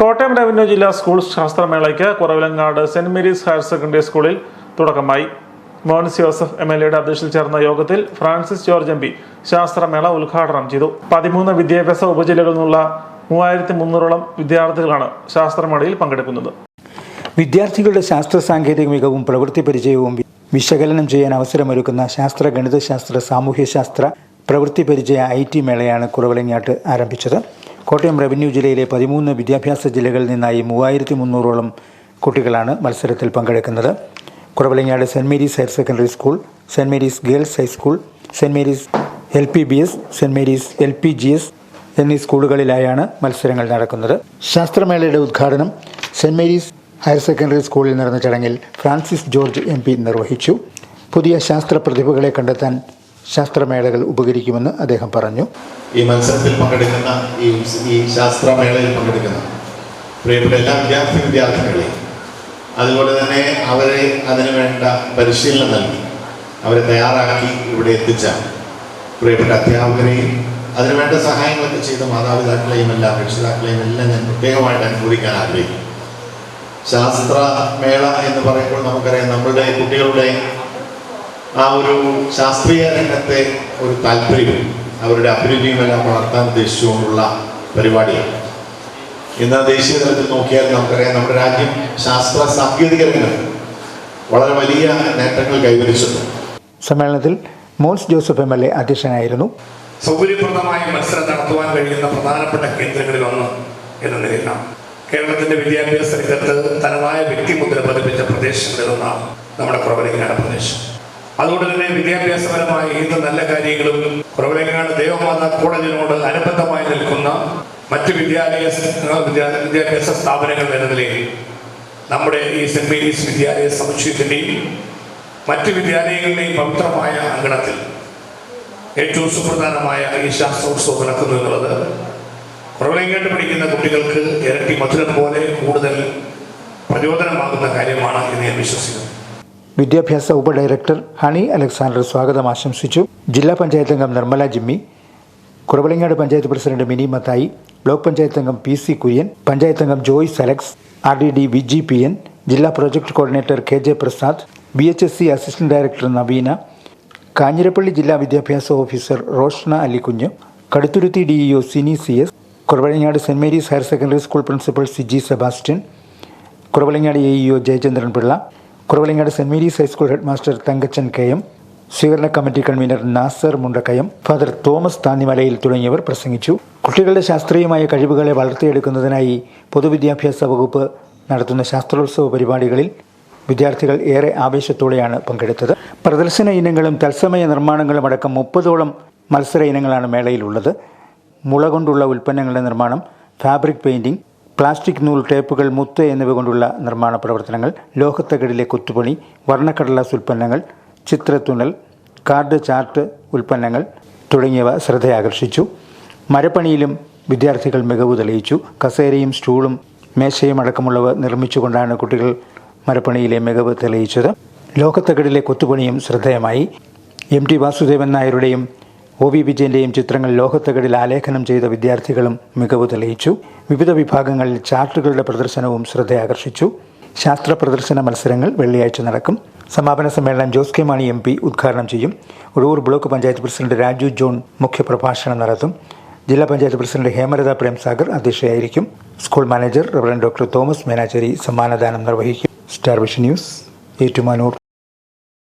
Kottayam revenue ജില്ലാ school ശാസ്ത്രമേളയ്ക്ക് Kuravilangad Saint Mary's higher secondary സ്കൂളിൽ തുടക്കമായി. മോൻസ് ജോസഫ് എം എൽ എയുടെ അധ്യക്ഷതയിൽ ചേർന്ന യോഗത്തിൽ ഫ്രാൻസിസ് ജോർജ് എം പി ശാസ്ത്രമേള ഉദ്ഘാടനം ചെയ്തു. പതിമൂന്ന് വിദ്യാഭ്യാസ ഉപജില്ലകളിൽ നിന്നുള്ള മൂവായിരത്തി മുന്നൂറോളം വിദ്യാർത്ഥികളാണ് ശാസ്ത്രമേളയിൽ പങ്കെടുക്കുന്നത്. വിദ്യാർത്ഥികളുടെ ശാസ്ത്ര സാങ്കേതിക മികവും പ്രവൃത്തി പരിചയവും വിശകലനം ചെയ്യാൻ അവസരമൊരുക്കുന്ന ശാസ്ത്ര ഗണിതശാസ്ത്ര സാമൂഹ്യശാസ്ത്ര പ്രവൃത്തി പരിചയ ഐ ടി മേളയാണ് കുറവിലങ്ങാട്ട് ആരംഭിച്ചത്. കോട്ടയം റവന്യൂ ജില്ലയിലെ പതിമൂന്ന് വിദ്യാഭ്യാസ ജില്ലകളിൽ നിന്നായി മൂവായിരത്തി മുന്നൂറോളം കുട്ടികളാണ് മത്സരത്തിൽ പങ്കെടുക്കുന്നത്. Kuravilangad Saint Mary's higher secondary school Saint Mary's girls high school Saint Mary's L P B S Saint Mary's L P G S എന്നീ സ്കൂളുകളിലായാണ് മത്സരങ്ങൾ നടക്കുന്നത്. ശാസ്ത്രമേളയുടെ ഉദ്ഘാടനം സെന്റ് മേരീസ് ഹയർ സെക്കൻഡറി സ്കൂളിൽ നടന്ന ചടങ്ങിൽ ഫ്രാൻസിസ് ജോർജ് എം നിർവഹിച്ചു. പുതിയ ശാസ്ത്ര പ്രതിഭകളെ കണ്ടെത്താൻ ശാസ്ത്രമേളകൾ ഉപകരിക്കുമെന്ന് അദ്ദേഹം പറഞ്ഞു. ഈ മത്സരത്തിൽ പങ്കെടുക്കുന്ന ഈ ശാസ്ത്രമേളയിൽ പങ്കെടുക്കുന്ന പ്രിയപ്പെട്ട എല്ലാ വിദ്യാർത്ഥി വിദ്യാർത്ഥികളെയും അതുപോലെ തന്നെ അവരെ അതിനു വേണ്ട പരിശീലനം നൽകി അവരെ തയ്യാറാക്കി ഇവിടെ എത്തിച്ച പ്രിയപ്പെട്ട അധ്യാപകരെയും അതിനുവേണ്ട സഹായങ്ങളൊക്കെ ചെയ്ത മാതാപിതാക്കളെയും എല്ലാം രക്ഷിതാക്കളെയും എല്ലാം ഞാൻ പ്രത്യേകമായിട്ട് അനുഭവിക്കാൻ ആഗ്രഹിക്കുന്നു. ശാസ്ത്രമേള എന്ന് പറയുമ്പോൾ നമുക്കറിയാം നമ്മളുടെ കുട്ടികളുടെ ആ ഒരു ശാസ്ത്രീയ രംഗത്തെ ഒരു താല്പര്യവും അവരുടെ അഭിരുചിയും എല്ലാം വളർത്താൻ ഉദ്ദേശിച്ചുകൊണ്ടുള്ള പരിപാടിയാണ്. ഇന്ന് ദേശീയ തലത്തിൽ നോക്കിയാൽ നമുക്കറിയാം നമ്മുടെ രാജ്യം ശാസ്ത്ര സാങ്കേതിക രംഗത്ത് വളരെ വലിയ നേട്ടങ്ങൾ കൈവരിച്ചിട്ടുണ്ട്. സമ്മേളനത്തിൽ Mons Joseph M L A അധ്യക്ഷനായിരുന്നു. സൗകര്യപ്രദമായി മത്സരം നടത്തുവാൻ കഴിയുന്ന പ്രധാനപ്പെട്ട കേന്ദ്രങ്ങളിൽ ഒന്ന് എന്ന നിലയിലാണ്. കേരളത്തിന്റെ വിദ്യാഭ്യാസ രംഗത്ത് തനതായ വ്യക്തിമുദ്ര പതിപ്പിച്ച പ്രദേശങ്ങളിൽ ഒന്നാണ് നമ്മുടെ കുറവലങ്ങാട് പ്രദേശം. അതുകൊണ്ട് തന്നെ വിദ്യാഭ്യാസപരമായ ഏത് നല്ല കാര്യങ്ങളും കുറവലങ്ങാട് ദേവമാതാ കോളേജിനോട് അനുബന്ധമായി നിൽക്കുന്ന മറ്റ് വിദ്യാലയ വിദ്യാഭ്യാസ സ്ഥാപനങ്ങൾ എന്ന നിലയിൽ നമ്മുടെ ഈ സെന്റ് മേരീസ് വിദ്യാലയ സമുച്ചയത്തിന്റെയും മറ്റ് വിദ്യാലയങ്ങളുടെയും പവിത്രമായ അങ്കണത്തിൽ ഏറ്റവും സുപ്രധാനമായ ഈ ശാസ്ത്രോത്സവം നടക്കുന്നു എന്നുള്ളത് കുറവിലങ്ങാട്ട് പഠിക്കുന്ന കുട്ടികൾക്ക് ഇരട്ടി മധുരം പോലെ കൂടുതൽ പ്രചോദനമാകുന്ന കാര്യമാണ് എന്ന് ഞാൻ വിശ്വസിക്കുന്നു. വിദ്യാഭ്യാസ ഉപഡയറക്ടർ ഹണി അലക്സാണ്ടർ സ്വാഗതം ആശംസിച്ചു. ജില്ലാ പഞ്ചായത്ത് അംഗം നിർമ്മല ജിമ്മി കുറവലങ്ങാട് പഞ്ചായത്ത് പ്രസിഡന്റ് മിനി മത്തായി ബ്ലോക്ക് പഞ്ചായത്ത് അംഗം പി സി കുര്യൻ പഞ്ചായത്ത് അംഗം Joyce Alex R D D V G P N ജില്ലാ project coordinator K J Prasad B H S C assistant director Naveena Kanjirappally ജില്ലാ വിദ്യാഭ്യാസ officer Roshna Alikunju Kaduthuruthy D E O Sini C S Kuravilangad Saint Mary's higher secondary school principal Siji Sebastian Kuravilangad A E O Jayachandran Pillai Kuravilangad Saint Mary's high school head master Thankachan K M സ്വീകരണ committee convener Nasar Mundakayam father Thomas Thannimalayil തുടങ്ങിയവർ പ്രസംഗിച്ചു. കുട്ടികളുടെ ശാസ്ത്രീയമായ കഴിവുകളെ വളർത്തിയെടുക്കുന്നതിനായി പൊതുവിദ്യാഭ്യാസ വകുപ്പ് നടത്തുന്ന ശാസ്ത്രോത്സവ പരിപാടികളിൽ വിദ്യാർത്ഥികൾ ഏറെ ആവേശത്തോടെയാണ് പങ്കെടുത്തത്. പ്രദർശന ഇനങ്ങളും തത്സമയ നിർമ്മാണങ്ങളും അടക്കം മുപ്പതോളം മത്സര ഇനങ്ങളാണ് മേളയിലുള്ളത്. മുള കൊണ്ടുള്ള ഉൽപ്പന്നങ്ങളുടെ നിർമ്മാണം ഫാബ്രിക് പെയിന്റിംഗ് പ്ലാസ്റ്റിക് നൂൽ ടേപ്പുകൾ മുത്ത് എന്നിവ കൊണ്ടുള്ള നിർമ്മാണ പ്രവർത്തനങ്ങൾ ലോഹത്തകടിലെ കൊത്തുപണി വർണക്കടലാസ് ഉൽപ്പന്നങ്ങൾ ചിത്രത്തുണൽ കാർഡ് ചാർട്ട് ഉൽപ്പന്നങ്ങൾ തുടങ്ങിയവ ശ്രദ്ധയാകർഷിച്ചു. മരപ്പണിയിലും വിദ്യാർത്ഥികൾ മികവ് തെളിയിച്ചു. കസേരയും സ്റ്റൂളും മേശയും അടക്കമുള്ളവ നിർമ്മിച്ചുകൊണ്ടാണ് കുട്ടികൾ മരപ്പണിയിലെ മികവ് തെളിയിച്ചത്. ലോകത്തകടിലെ കൊത്തുപണിയും ശ്രദ്ധേയമായി. എം ടി വാസുദേവൻ നായരുടെയും ഒ വി വിജയന്റെയും ചിത്രങ്ങൾ ലോകത്തകടിൽ ആലേഖനം ചെയ്ത വിദ്യാർത്ഥികളും മികവ് തെളിയിച്ചു. വിവിധ വിഭാഗങ്ങളിൽ ചാർട്ടുകളുടെ പ്രദർശനവും ശ്രദ്ധയാകർഷിച്ചു. ശാസ്ത്ര പ്രദർശന മത്സരങ്ങൾ വെള്ളിയാഴ്ച നടക്കും. സമാപന സമ്മേളനം Jose K Mani M P ഉദ്ഘാടനം ചെയ്യും. ഉഴൂർ ബ്ലോക്ക് പഞ്ചായത്ത് പ്രസിഡന്റ് രാജു ജോൺ മുഖ്യപ്രഭാഷണം നടത്തും. ജില്ലാ panchayat president Hemalatha Premsagar അധ്യക്ഷയായിരിക്കും. School manager reverend doctor Thomas Menachery സമ്മാനദാനം നിർവഹിക്കും. Star vision news Ettumanoor.